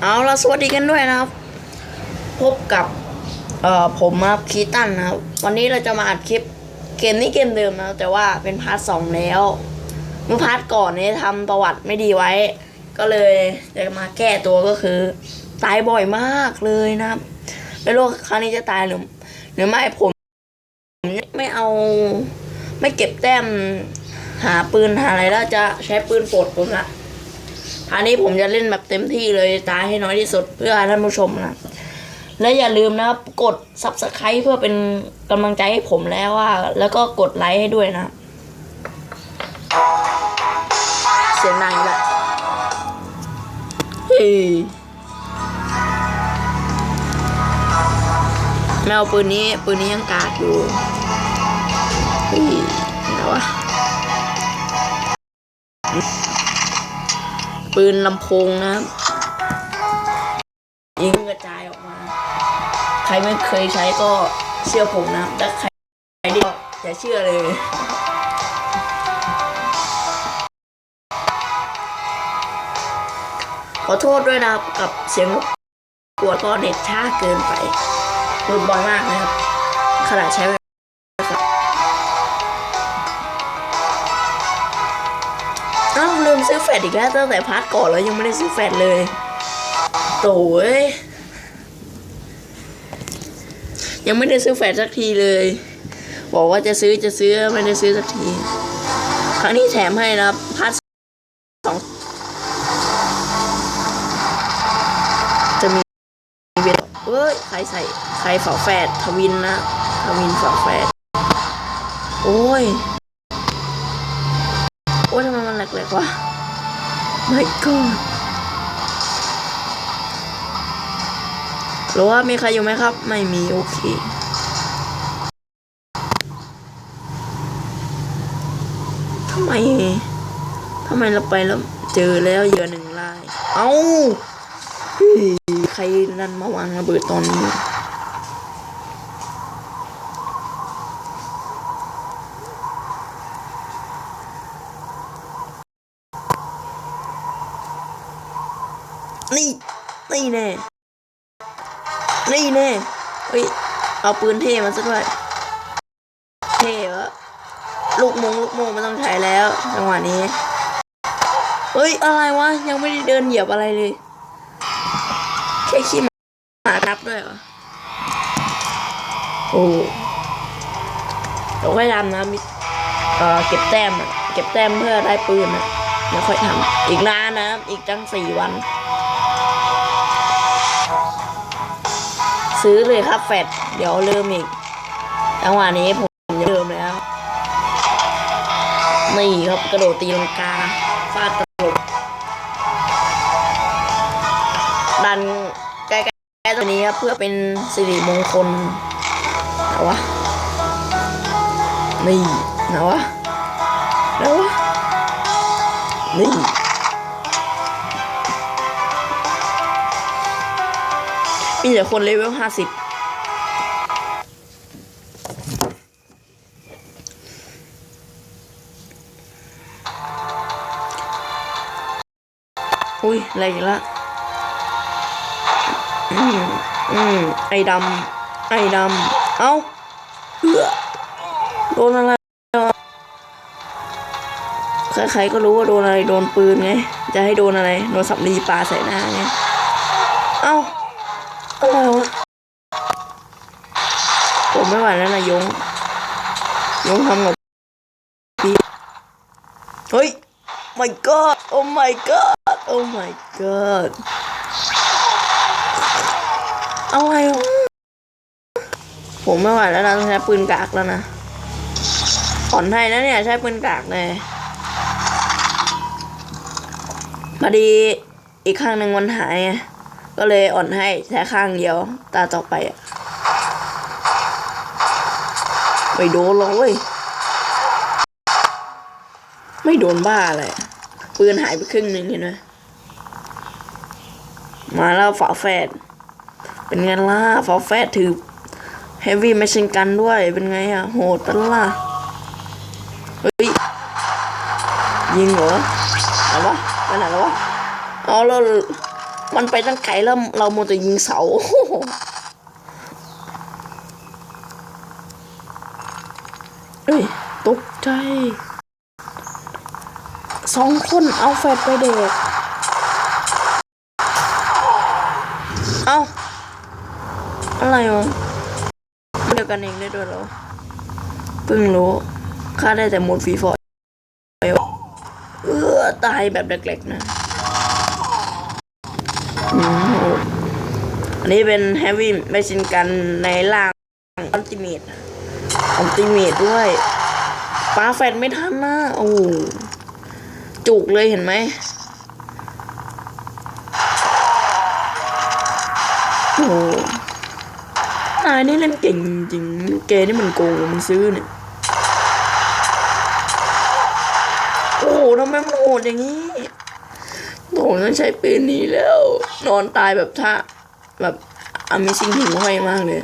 เอาละสวัสดีกันด้วยนะครับ พบกับเอ่อผมครับคีตันนะครับ วันนี้เราจะมาอัดคลิปเกมนี้เกมเดิมนะแต่ว่าเป็นพาร์ทสองแล้ว เมื่อพาร์ทก่อนนี้ทำประวัติไม่ดีไว้ ก็เลยจะมาแก้ตัวก็คือ ตายบ่อยมากเลยนะครับไม่รู้ครั้งนี้จะตายหรือหรือไม่ผมไม่เอาไม่เก็บแต้มหาปืนหาอะไรแล้วจะใช้ปืนโปรดผมละ อันนี้ผมจะเล่นแบบเต็มที่เลยตายให้น้อยที่สุดเพื่อท่านผู้ชมนะ และอย่าลืมนะครับกด subscribe เพื่อเป็นกำลังใจให้ผมแล้วว่า แล้วก็กดไลค์ให้ด้วยนะ เสียงดังและเฮ้ยแมวปืนนี้ปืนนี้ยังกากอยู่เฮ้ยไหนวะ ปืนลำโพงนะครับยิงกระจายออกมา ใครไม่เคยใช้ก็เชื่อผมนะครับถ้าใครดีก็อย่าเชื่อเลยขอโทษด้วยนะครับกับเสียงรบกวนก็เน็ตช้าเกินไปรุนบ่อยมากนะครับขนาดใช้ ซื้อแฟลชอีกแล้วตั้งแต่พาร์ทก่อนแล้วยังไม่ได้ซื้อแฟลชเลยโถ่เอ้ยยังไม่ได้ซื้อแฟลชสักทีเลย บอกว่าจะซื้อจะซื้อไม่ได้ซื้อสักที ครั้งนี้แถมให้นะพาร์ทสองจะมีเวทเอ้ยใครใส่ใครฝาแฝดทวินนะทวินฝาแฝดโอ้ยโอ้ยทำไมมันแหลกๆวะ my god หรือว่ามีใครอยู่ไหมครับ ไม่มี โอเค ทำไม ทำไมเราไปแล้วเจอแล้วเยื่อหนึ่งลาย เอ้าเฮ้ยใครนั่นมาวางระเบิดตอนนี้ นี่นี่แน่นี่แน่เฮ้ยเอาปืนเท่มาซะด้วยเท่เหรอลูกมงลูกโมไม่ต้องใช้แล้วจังหวะนี้เฮ้ยอะไรวะยังไม่ได้เดินเหยียบอะไรเลยแค่ขี้หมารับด้วยเหรอโอ้เดี๋ยวค่อยทำนะมิเอ่อเก็บแต้มอะเก็บแต้มเพื่อได้ปืนอะเดี๋ยวค่อยทำอีกนานนะอีกตั้งสี่วัน ซื้อเลยครับแฟดเดี๋ยวเริ่มอีกจังหวะนี้ผมเริ่มแล้วนี่ครับกระโดดตีลังกาฟาดตลบดันใกล้ๆตัวนี้ครับเพื่อเป็นสิริมงคลนะวะนี่นะวะนะวะนี่ มีแต่คนเลเวลห้าสิบอุ้ยอะไรอีกละอืมอืมไอ้ดำไอ้ดำเอ้าเหือโดนอะไรใครๆก็รู้ว่าโดนอะไร โดนปืนไง จะให้โดนอะไร โดนสับลีปลาใส่หน้าไง เอ้า อะไรวะผมไม่ไหวแล้วนะยง ยงทำกับพี่เฮ้ย my god โอ้ my god โอ้ my god เอาไงผมไม่ไหวแล้วนะต้องใช้ปืนกากแล้วนะถอนให้นะเนี่ยใช้ปืนกากเลยพอดีอีกข้างหนึ่งมันหายไง ก็เลยอ่อนให้แค่ข้างเดียว ตาต่อไปอะไม่โดนหรอกเว้ยไม่โดนบ้าอะไรอะปืนหายไปครึ่งหนึ่งเห็นไหมมาแล้วฝาแฝดเป็นไงล่ะฝาแฝดถือเฮฟวี่แมชชีนกันด้วยเป็นไงอะโหดปะล่ะเฮ้ยยิงเหรอเอาวะไปไหนแล้ววะเอาแล้ว มันไปตั้งไกลแล้วเราโมวแต่ยิงเสาเอ้ยตกใจสองคนเอาแฟดไปเด็ก เอาอะไรวะเดียวกันเองได้ด้วยเหรอเพิ่งรู้ข้าได้แต่หมดฟีฟอร์เออตายแบบเล็กๆนะ อันนี้เป็นแฮฟวี่ไม่ชินกันในล่างอัลติเมทอัลติเมทด้วยปลาแฟดไม่ทันนะโอ้จุกเลยเห็นไหมโอ้นายนี่เล่นเก่งจริงๆแกนี่มันโกงมันซื้อเนี่ยโอ้โหทำไมมันโหดอย่างนี้โหต้องใช้ปืนนี้แล้ว นอนตายแบบท่าแบบ Amazing ถึงห้อยมากเลย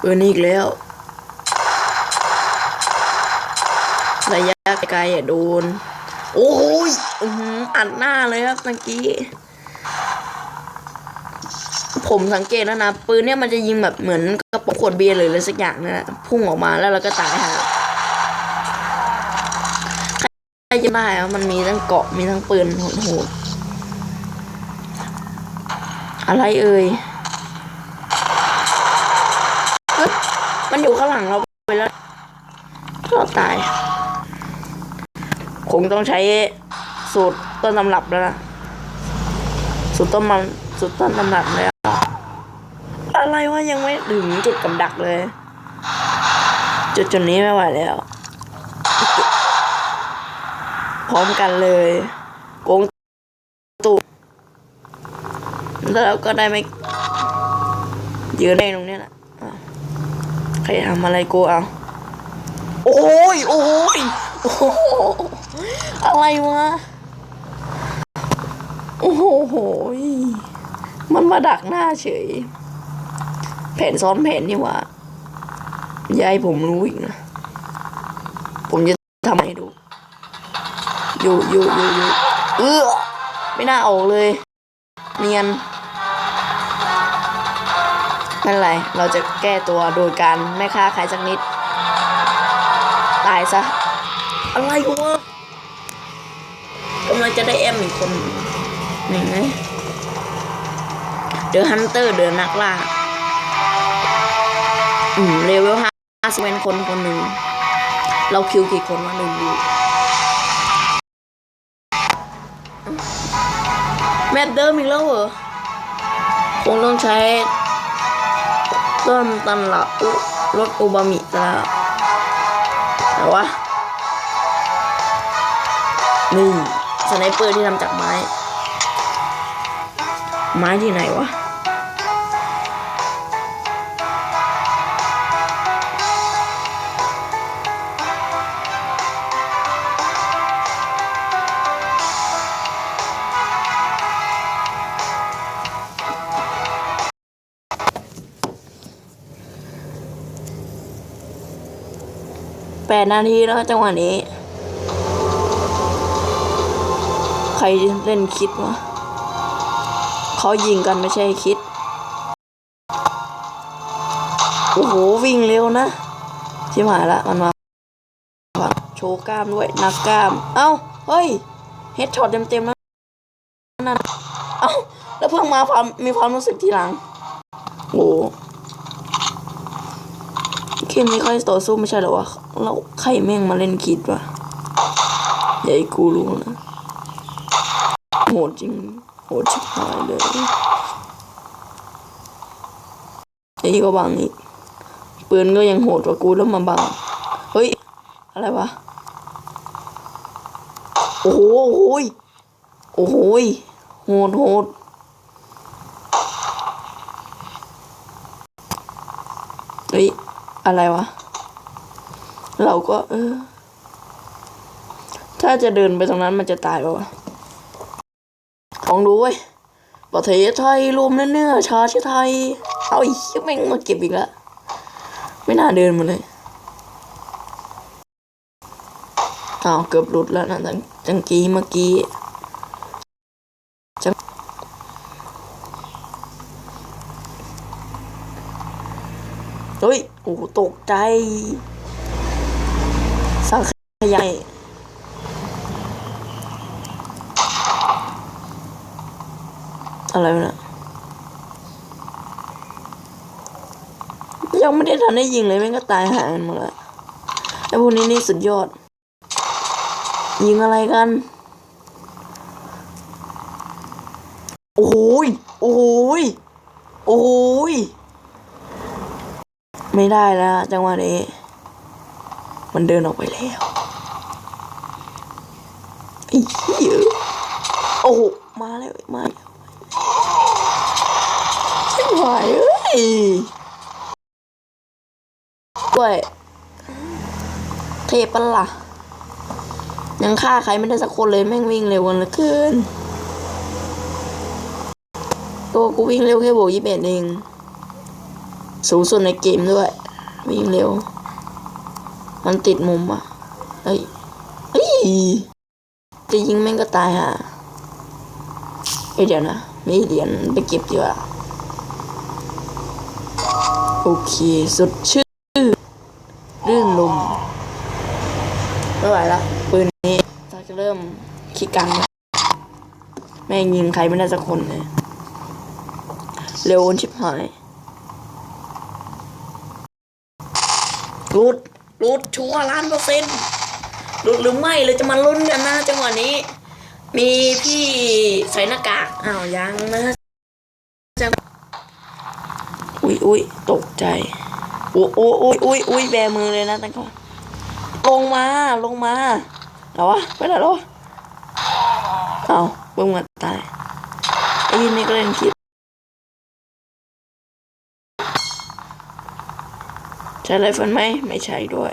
ปืนนี้อีกแล้วระยะไกลอะโดน โอ้ยอื้อหืออัดหน้าเลยครับเมื่อกี้ ผมสังเกตแล้วนะปืนเนี่ยมันจะยิงแบบเหมือนกระป๋องขวดเบียร์หรืออะไรสักอย่างนั่แหละพุ่งออกมาแล้วเราก็ตายฮะใครจะได้อะมันมีทั้งเกาะมีทั้งปืนโหด อะไรเอ่ยมันอยู่ข้างหลังเราไปแล้วเราตาย คงต้องใช้สูตรต้นตำรับแล้วนะสูตรต้นมันสูตรต้นตำรับแล้วอะไรวะยังไม่ถึงจุดกับดักเลย จุดจุดนี้ไม่ไหวแล้ว พร้อมกันเลยโกงตู แล้วเราก็ได้ไม่ยืนในตรงเนี้ยแหละใครทำอะไรกูเอาโอ้ยโอ้ยโอ้อะไรวะโอ้โหมันมาดักหน้าเฉยแผนซ้อนแผนนี่ว่ายายผมรู้อีกนะ ผมจะทำให้ดูอยู่อยู่อยู่อยู่เออไม่น่าออกเลย เนียน ไม่นไร เราจะแก้ตัวโดยการไม่ฆ่าใครสักนิด ตายซะ อะไรวะกำลังจะได้แอมอีกคนหนึ่งไงเดอะฮันเตอร์เดอะนักล่า อืมเลเวลห้าสิบเป็นคนคนหนึ่ง เราคิวกี่คนวะหนึ่งดูแมตเดิมอีกแล้วเหรอ คงต้องใช้ ต้นตำรับรสอูบามิแล้วแต่ว่านี่สไนเปอร์ที่ทำจากไม้ ไม้ที่ไหนวะ แปดนาทีแล้วจังหวะนี้ ใครเล่นคิดวะเขายิงกันไม่ใช่คิด โอ้โห วิ่งเร็วนะชิบหายละมันมาโชว์กล้ามด้วยนักกล้าม เอ้า เฮ้ย เฮดช็อตเต็มๆนะนั่นเอ้า แล้วเพิ่งมาความมีความรู้สึกทีหลัง โอ้ เกมนี้ค่อยต่อสู้ไม่ใช่หรอวะแล้วใครแม่งมาเล่นคิดวะยาให้กูรู้นะโหดจริงโหดชิบหายเลยไอ้นี่ก็บังอีกปืนก็ยังโหดกว่ากูแล้วมาบังเฮ้ย อะไรวะ โอ้โหโอ้โหโอ้โหโหดโหดเฮ้ย อะไรวะ เราก็ เออ ถ้าจะเดินไปตรงนั้นมันจะตายปะวะลองดูเว้ยประเทศไทยรวมเนื้อชาติไทย เอาอีกแม่งมาเก็บอีกแล้วไม่น่าเดินมาเลยอ้าวเกือบหลุดแล้วนะจังจังกี้เมื่อกี้จะเฮ้ย โอ้โหตกใจ สังขยายอะไรวะยังไม่ได้ทันได้ยิงเลยแม่งก็ตายหากันหมดแล้วไอ้พวกนี้นี่สุดยอด ยิงอะไรกัน โอ้ยโอ้ยโอ้ย ไม่ได้แล้ว จังหวะนี้ มันเดินออกไปแล้วไอ้เหี้ยโอ้โหมาแล้วมาแล้วไม่ไหวเอ้ยด้วยเทปะล่ะ ยังฆ่าใครไม่ได้สักคนเลยแม่งวิ่งเร็วกันเหลือเกินตัวกูวิ่งเร็วแค่โบยี่สิบเอ็ดเอง สูงสุดในเกมด้วย วิ่งเร็ว มันติดมุมอะเอ้ยเอ้ยจะยิงแม่งก็ตายห่ะเอ้ยเดี๋ยวนะ มีเหรียญไปเก็บดีกว่า โอเค สุดชื่อ รื่นลมไม่ไหวละปืนนี้เราจะเริ่มขี้กังแล้วแม่งยิงใครไม่ได้สักคนเลย เร็วชิบหาย รุดรุดชัวร์ล้านเปอร์เซ็นต์รุดหรือไม่เลยจะมาลุ้นกันนะจังหวะนี้ มีพี่ใส่หน้ากากอ้าวยังนะจังอุ้ยอุ้ยตกใจโอ้โอ้อุ้ยอุ้ยอุ้ยแบมือเลยนะตั้งก่อนลงมาลงมาแล้ววะไปไหนแล้ววะอ้าวเบิ่งมาตายไอ้ยินนี่ก็เล่นคิด ใช่ไรฟันไหมไม่ใช่ด้วย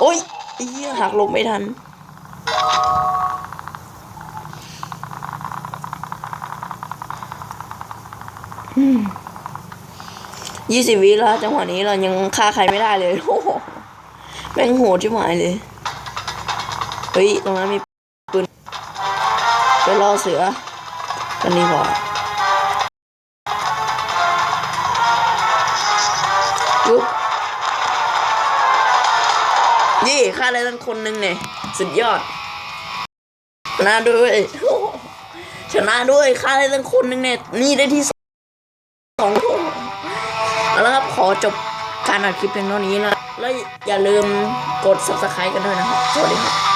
โอ้ยไอ้เหี้ยหักหลบไม่ทัน ยี่สิบวิแล้วจังหวะนี้เรายังฆ่าใครไม่ได้เลยโอ้โหแม่งโหดชิบหายเลย เฮ้ย ตรงนั้นมีปืนไปล่อเสือกันนี้พอยุบ ยี่ฆ่าได้ตั้งคนหนึ่งเนี่ยสุดยอดชนะด้วยชนะด้วยฆ่าได้ตั้งคนหนึ่งเนี่ยนี่ได้ที่สองเอาละครับขอจบการอัดคลิปเพียงเท่านี้นะ แล้วอย่าลืมกด subscribe กันด้วยนะครับสวัสดีครับ